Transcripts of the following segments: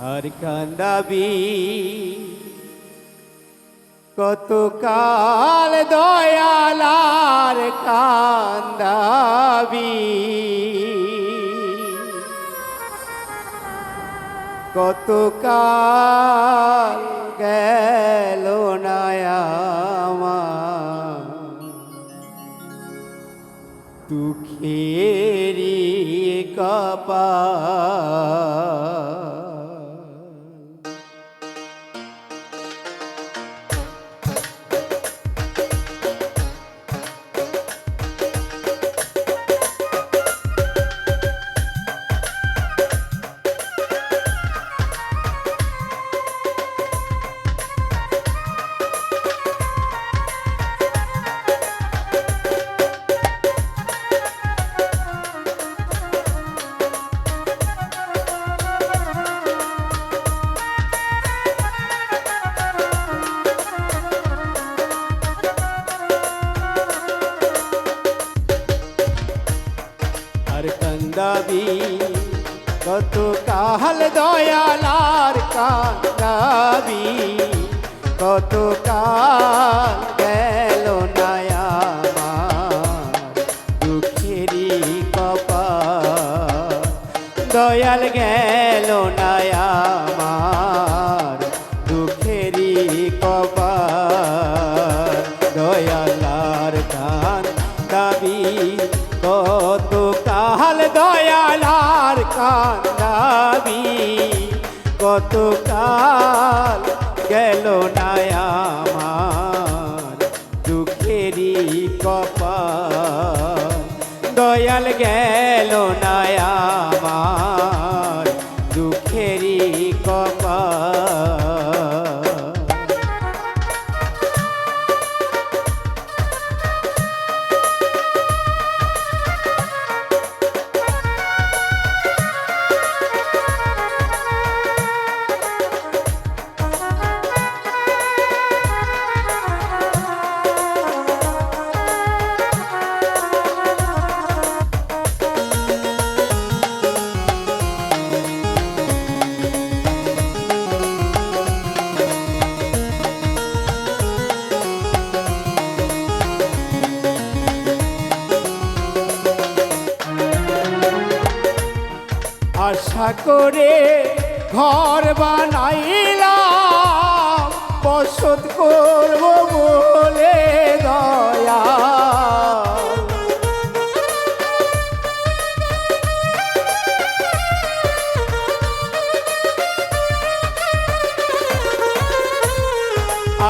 আর কান্দাবি। কত কাল দয়ালার কান্দাবি। কত কাল গেল নায়ামা। দুঃখেরি কপা কান্দাবি কত কাল দয়ালার কান্দাবি কত কাল নায়ামা দুঃখেরি কপা দয়াল গেল নায়ামার দুঃখেরি কপা দয়ালার কান দাবি কত দয়ালার কান দাবি কত কাল গেল নায়ামার দুঃখেরি কপাল। দয়াল গেল নায়ামার আশা করে ঘর বানাইলাম বসত করব বলে দয়া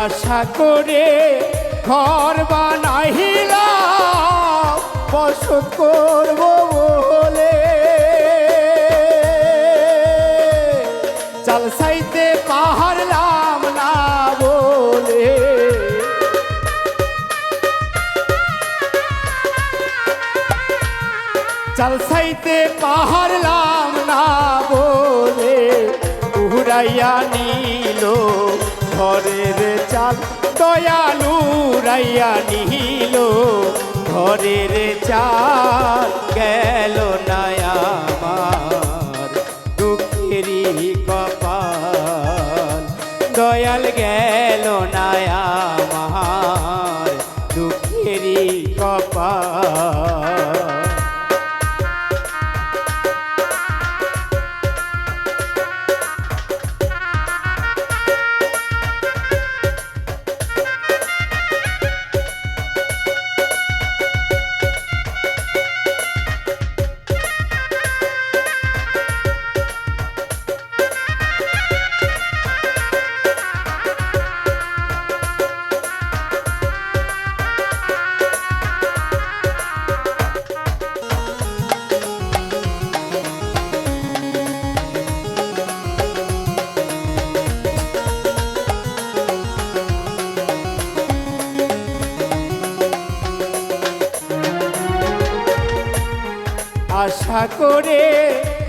আশা করে ঘর বানাইলাম বসত করব সাইতে পাহাড়লাম না বলে। সাইতে পাহাড়লাম না বলে। উড়াইয়া নিল ঘরের চাল, দয়ালু রাইয়া নিল ঘরের চাল। গেল নায়ামার দুঃখেরি গেল নায়ামার আশা করে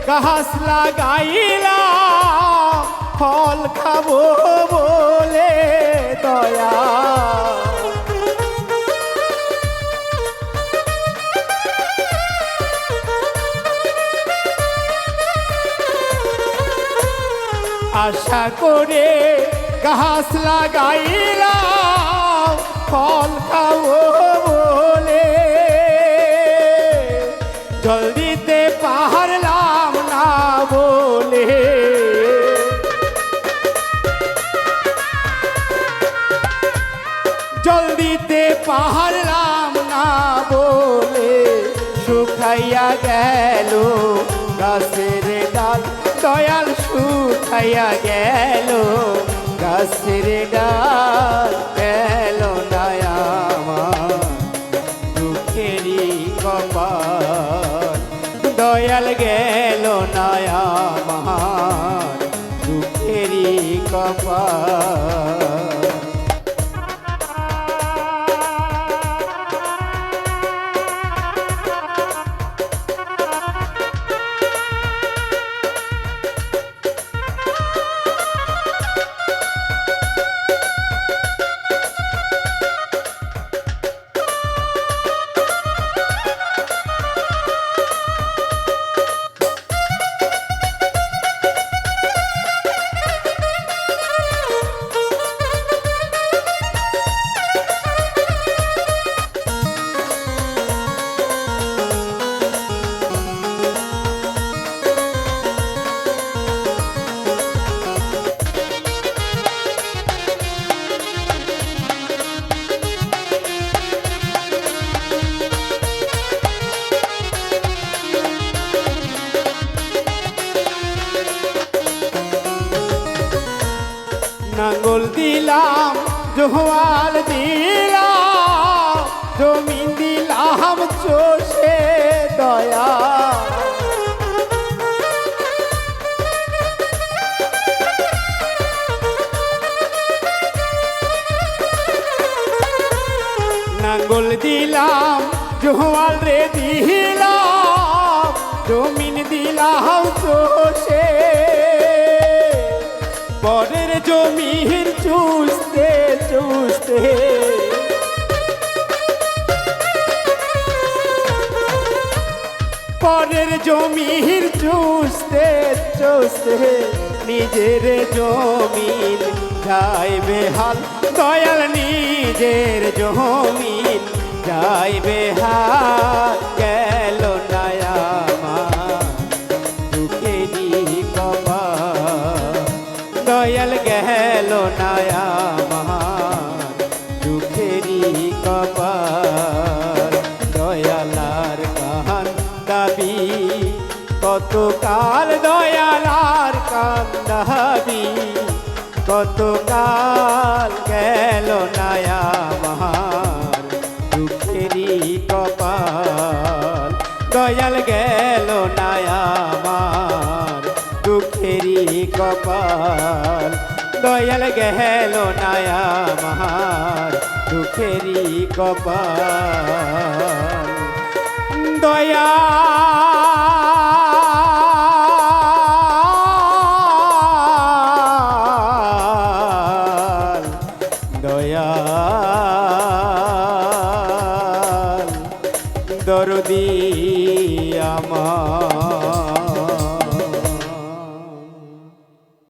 গাছ লাগাইলা ফল খাব বলে দয়া। আশা করে গাছ লাগাইলাম, ফল খাব বলে। জল দিতে পারলাম না বলে। জল দিতে পারলাম না বলে, শুকাইয়া গেল গাছের ডাল। দয়াল শুকাইয়া গেল গাছের ডাল গেল নায়ামা দুঃখেরই দয়াল গেল নায়ামা দুঃখেরই কপাল। জোয়াল দিলাম জমিন দিলাম চষে দয়া। নাঙ্গল দিলাম জোয়াল রে দিলাম জমিন দিলাম চষে পরের জমির চুষতে চুষতে। পরের জমির চুষতে চুষতে। নিজের জমিন যাইবে হাল, দয়াল নিজের জমিন যাইবে হাল। দাবি কত কাল দয়ালার কান কতকাল কত কাল গেল নায়ামার দুঃখেরই কপাল? দয়াল গেল নায়ামার দুঃখেরই কপাল? দয়াল গেল নায়ামার দুঃখেরই কপাল? দয়া দয়া